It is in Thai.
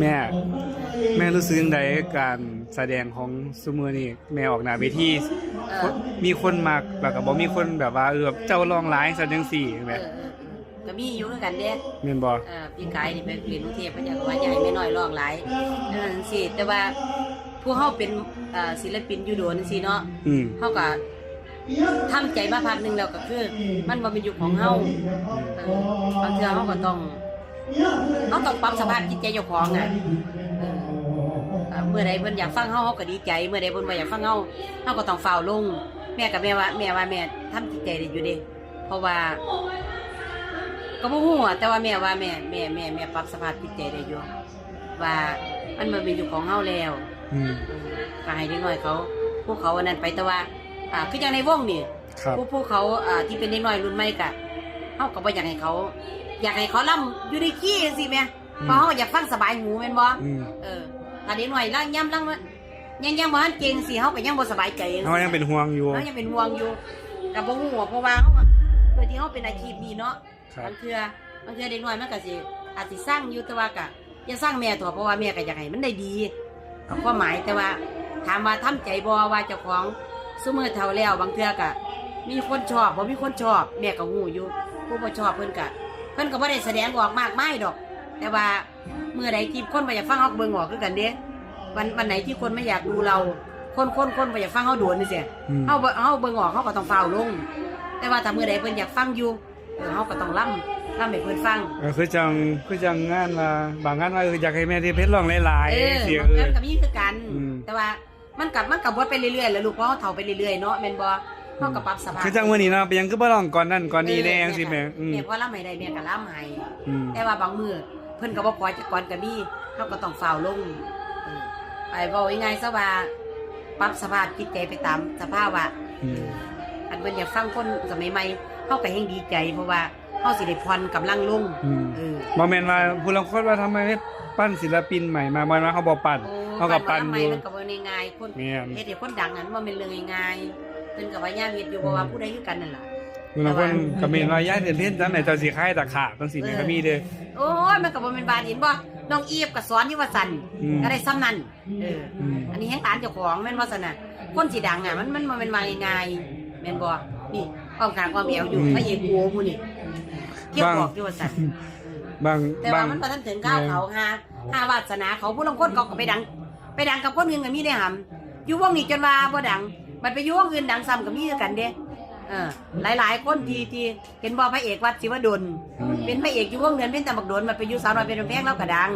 แม่แม่รู้สึกยังไงการแสดงของซูมือนี่แม่ออกหน้าเวทีเออมีคนมักแล้วก็บ่มีคนแบบว่าเออเจ้าร้องหลายซะจังซี่เอแม่อเออก็มีอยู่ด้วยกันเด้แม่นบ่เอ่อพี่กายนี่เป็นเรียนกรุงเทพฯเพิ่นอยากว่าใหญ่ไม่น้อยร้องหลายนั่นสิแต่ว่าผู้เฮาเป็นเอ่อศิลปินอยู่โดนจังซี่เนาะอืมเฮาก็ทำใจมาพักหนึงแล้วก็คือ มันบ่เป็นยุคของเฮาเออบางเทื่อเฮาก็ต้อง เฮาต้องปรับสภาพจิตใจเจ้าของน่ะเออเอ่อเมื่อใดเพิ่นอยากฟังเฮาเฮาก็ดีใจ เมื่อใดเพิ่นบ่อยากฟังเฮาเฮาก็ต้องฝ่าวลง แม่กับแม่ว่า แม่ว่าแม่ทำจิตใจได้อยู่เด้เพราะว่า ก็บ่ฮู้อะแต่ว่าแม่ว่าแม่แม่แม่แม่ปรับสภาพจิตใจได้อยู่ว่ามันมาเป็นอยู่ของเฮาแล้วอืมอืมก็ให้เด็กน้อยเขา พวกเขาอันนั้นไปแต่ว่า อ่าคืออย่างในวงนี่ครับผู้ผู้เขาอ่าที่เป็นเด็กน้อยรุ่นใหม่ก็ เฮาก็บ่อยากให้เขา อยากให้เขาล่ำอยู่ในขี้จังซี่แม่เพราะเฮาอยากฟังสบายหูแม่นบ่อืม เออถ้าเด็กน้อยล่างย่ำล่างยังยังบ่ทันเก่งสิเฮาก็ยังบ่สบายใจเฮายังเป็นห่วงอยู่เฮายังเป็นห่วงอยู่ก็บ่ฮู้ว่าเพราะว่าเฮาอะโดยที่เฮาเป็นอาชีพนี้เนาะ ครับบางเทื่อบางเทื่อเด็กน้อยมันก็สิอาจสิสร้างอยู่แต่ว่าก็อย่าสร้างแม่ตัวเพราะว่าแม่ก็อยากให้มันได้ดีกับความหมายแต่ว่าถามว่าทำใจบ่ว่าเจ้าของซุมื้อเฒ่าแล้วบางเทื่อก็มีคนชอบบ่มีคนชอบ แม่ก็ฮู้อยู่ ผู้บ่ชอบเพิ่นก็เพิ่นก็บ่ได้แสดงออกมากมายดอก แต่ว่าเมื่อใดที่คนบ่อยากฟังเฮาก็เบิ่งออกคือกันเด้วันวันไหนที่คนไม่อยากดูเรา คนคนคนบ่อยากฟังเฮาโดนนี่สิอืม เฮาบ่เฮาเบิ่งออกเฮาก็ต้องฟ้าวลง แต่ว่าถ้ามื้อใดเพิ่นอยากฟังอยู่เออเฮาก็ต้องล่ำล่ำให้เพิ่นฟัง เออคือจังคือจังงานว่าบางงานว่าเอออยากให้แม่ที่เพชรร้องหลายเออๆเสียบางเอคอรั้งก็มีคือกัน อืม แต่ว่ามันกลับมันกลับบ่ไปเรื่อยๆแหล้วลูกเพราะเฮาเฒ่าไปเรื่อยๆเนาะแม่นบ่ เฮาก็ปรับสภาพคือจังมื้อนี้เนาะไปยังคือบ่ร้องก่อนนั่นก่อนนี้แน่จังซี่แม่อืมแม่พอล่ำให้ได้แม่ก็ล่ำให้อืมแต่ว่าบางมื้อเพิ่นก็บ่ปล่อยจักก่อนก็มีเฮาก็ต้องฟ้าวลงเออไปเว้าง่ายๆซะว่าปรับสภาพจิตใจไปตามสภาวะอืมอันเพิ่นอยากฟังคนสมัยใหม่เฮาก็แฮงดีใจ เพราะว่าเฮาสิได้ผ่อนกำลังลงอืมเออบ่แม่นว่าผู้ลางคนว่าทำไมไม่ปั้นศิลปินใหม่มาบ่แม่นว่าเขาบ่ปั้นเขาก็ปั่นอยู่มันก็บ่ได้ง่ายคนแม่นเฮ็ดให้คนดังนั้นบ่แม่นเรื่องง่ายๆ เพิ่นก็พยายามเฮ็ดอยู่เพราะว่าผู้ใดคือกันนั่นล่ะผู้ลางคนก็แม่นว่าย้ายเดือนเพ่นจังไหนเจ้าสิคายตะขาบจังซี่แม่นก็มีเด้อโอ้ยมันก็บ่แม่นบาดเห็นบ่น้องอีฟก็สอนอยู่ว่าซั่นอืมก็ได้ซ้ำนั้นเอออืมอันนี้แฮงตานเจ้าของแม่นว่าซั่นน่ะคนสิดังอะมันมันบ่แม่นมาง่ายๆแม่นบ่นี่ความกลางความแอวอยู่พระเอกโอ้ผู้นี่เกี่ยวบอกอยู่ว่าซั่นบางแต่บาว่างมันมาทันถึงก้าวเขาหาหาวาสนาเขาผู้ลางคนเขาก็ไปดัง ไปดังกับคนอื่นก็มีได้หำอยู่วงนี้จนว่าบ่ดัง มันไปอยู่วงอื่นดังซ้ำก็มีคือกันเด้เออหลายๆคนที่ที่เห็นบ่พระเอกวัดศิวดลอืมเป็นพระเอกอยู่วงเดือนเป็นตำบักโดนมันไปอยู่สาวน้อยเป็นแพงแล้วก็ดัง